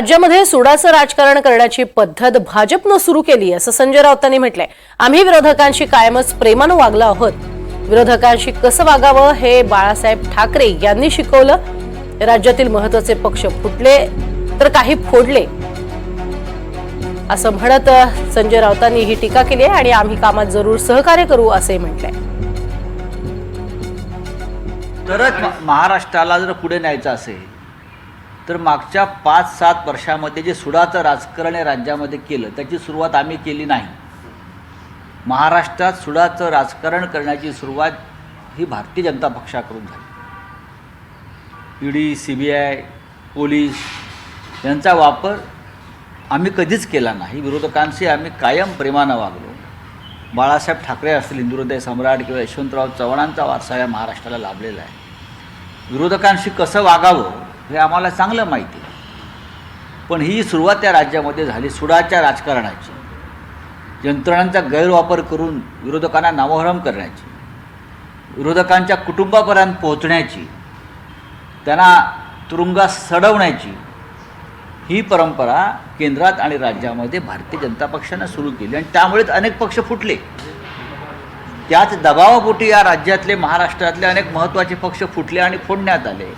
राज्यामध्ये सुडाचं राजकारण करण्याची पद्धत भाजपनं सुरू केली असं संजय राऊतांनी म्हटलंय. आम्ही विरोधकांशी कायमच प्रेमानं वागलो आहोत. विरोधकांशी कसं वागावं हे बाळासाहेब ठाकरे यांनी शिकवलं. राज्यातील महत्त्वाचे पक्ष फुटले तर काही फोडले. असं म्हणत संजय राऊतांनी ही टीका केली आहे आणि आम्ही कामात जरूर सहकार्य करू असंही म्हटलंय. तरच महाराष्ट्राला जर पुढे न्यायचं असेल तर मागच्या पाच सात वर्षामध्ये जे सुडाचं राजकारण या राज्यामध्ये केलं त्याची सुरुवात आम्ही केली नाही. महाराष्ट्रात सुडाचं राजकारण करण्याची सुरुवात ही भारतीय जनता पक्षाकडून झाली. ED C B I police यांचा वापर आम्ही कधीच केला नाही. विरोधकांशी आम्ही कायम प्रेमानं वागलो. बाळासाहेब ठाकरे असतील हिंदुहृदय सम्राट किंवा यशवंतराव चव्हाणांचा वारसा या महाराष्ट्राला लाभलेला आहे. विरोधकांशी कसं वागावं हे आम्हाला चांगलं माहिती आहे. पण ही सुरुवात त्या राज्यामध्ये झाली सुडाच्या राजकारणाची. यंत्रणांचा गैरवापर करून विरोधकांना नामोहरम करण्याची विरोधकांच्या कुटुंबापर्यंत पोहोचण्याची त्यांना तुरुंगात सडवण्याची ही परंपरा केंद्रात आणि राज्यामध्ये भारतीय जनता पक्षानं सुरू केली आणि त्यामुळेच अनेक पक्ष फुटले. त्याच दबावापोटी या राज्यातले महाराष्ट्रातले अनेक महत्त्वाचे पक्ष फुटले आणि फोडण्यात आले.